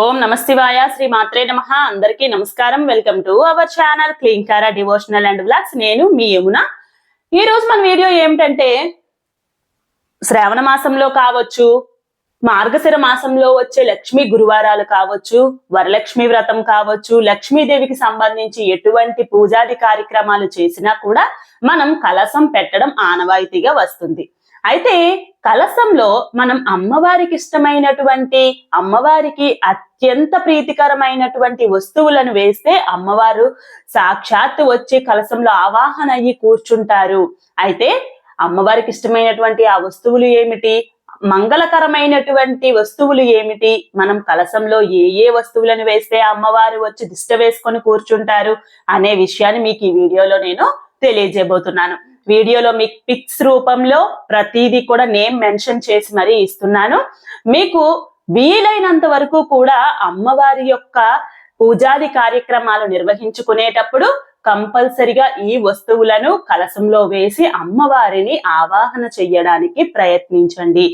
ఓం నమస్తివాయ శ్రీ మాత్రే నమ. అందరికీ నమస్కారం. Welcome to our channel Kleemkara devotional and blogs నేను మీ యమున. ఈ రోజు మన వీడియో ఏమిటంటే శ్రావణ మాసంలో కావచ్చు మార్గశిర మాసంలో వచ్చే లక్ష్మీ గురువారాలు కావచ్చు వరలక్ష్మి వ్రతం కావచ్చు లక్ష్మీదేవికి సంబంధించి ఎటువంటి పూజాది కార్యక్రమాలు చేసినా కూడా మనం కలసం పెట్టడం ఆనవాయితీగా వస్తుంది. అయితే కలసంలో మనం అమ్మవారికి ఇష్టమైనటువంటి అమ్మవారికి అత్యంత ప్రీతికరమైనటువంటి వస్తువులను వేస్తే అమ్మవారు సాక్షాత్తు వచ్చి కలసంలో ఆవాహన అయ్యి కూర్చుంటారు. అయితే అమ్మవారికి ఇష్టమైనటువంటి ఆ వస్తువులు ఏమిటి? మంగళకరమైనటువంటి వస్తువులు ఏమిటి? మనం కలసంలో ఏ ఏ వస్తువులను వేస్తే అమ్మవారు వచ్చి దిష్ట వేసుకొని కూర్చుంటారు? అనే విషయాన్ని మీకు ఈ వీడియోలో నేను తెలియజేయబోతున్నాను. వీడియోలో మీకు పిక్స్ రూపంలో ప్రతిదీ కూడా నేమ్ మెన్షన్ చేసి మరీ ఇస్తున్నాను. మీకు వీలైనంత వరకు కూడా అమ్మవారి యొక్క పూజాది కార్యక్రమాలు నిర్వహించుకునేటప్పుడు కంపల్సరిగా ఈ వస్తువులను కలసంలో వేసి అమ్మవారిని ఆవాహన చెయ్యడానికి ప్రయత్నించండి.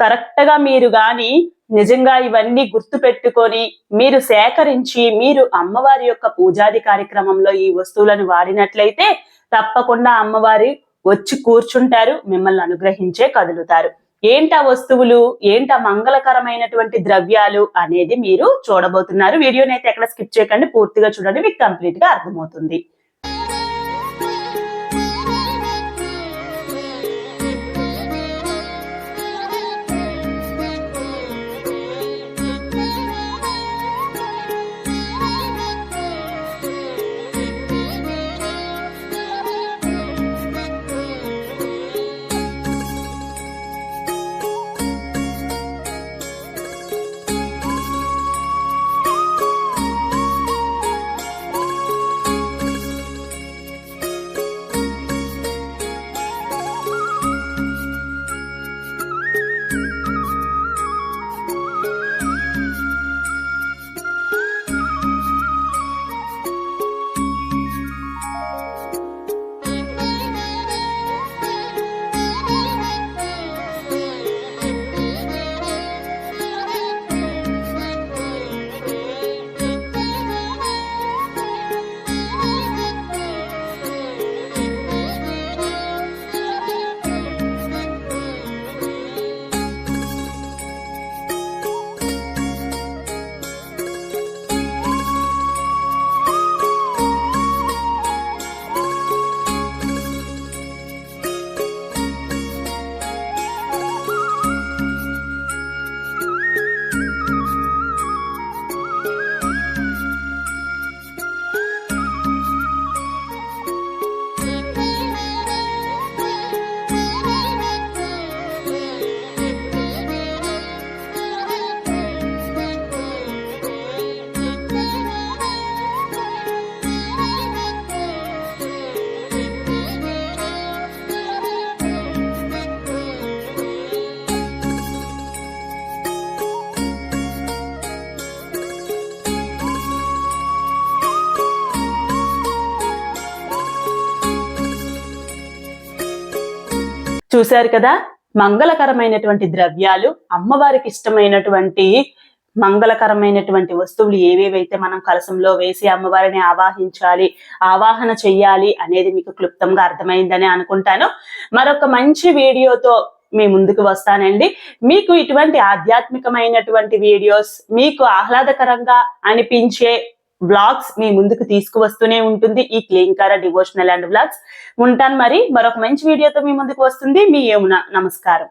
కరెక్ట్గా మీరు గాని నిజంగా ఇవన్నీ గుర్తు పెట్టుకొని మీరు సేకరించి మీరు అమ్మవారి యొక్క పూజాది కార్యక్రమంలో ఈ వస్తువులను వాడినట్లయితే తప్పకుండా అమ్మవారి వచ్చి కూర్చుంటారు మిమ్మల్ని అనుగ్రహించే కదులుతారు. ఏంట వస్తువులు? ఏంట మంగళకరమైనటువంటి ద్రవ్యాలు అనేది మీరు చూడబోతున్నారు. వీడియోని అయితే ఎక్కడ స్కిప్ చేయకండి పూర్తిగా చూడండి మీకు కంప్లీట్గా అర్థమవుతుంది. చూశారు కదా? మంగళకరమైనటువంటి ద్రవ్యాలు అమ్మవారికి ఇష్టమైనటువంటి మంగళకరమైనటువంటి వస్తువులు ఏవేవైతే మనం కలసంలో వేసి అమ్మవారిని ఆవాహించాలి ఆవాహన చెయ్యాలి అనేది మీకు క్లుప్తంగా అర్థమైందని అనుకుంటాను. మరొక మంచి వీడియోతో మీ ముందుకు వస్తానండి. మీకు ఇటువంటి ఆధ్యాత్మికమైనటువంటి వీడియోస్ మీకు ఆహ్లాదకరంగా అనిపించే బ్లాగ్స్ మీ ముందుకు తీసుకువస్తూనే ఉంటుంది. ఈ క్లీంకార డివోషనల్ అండ్ బ్లాగ్స్ ఉంటాను మరి. మరొక మంచి వీడియోతో మీ ముందుకు వస్తుంది. మీ ఏమున? నమస్కారం.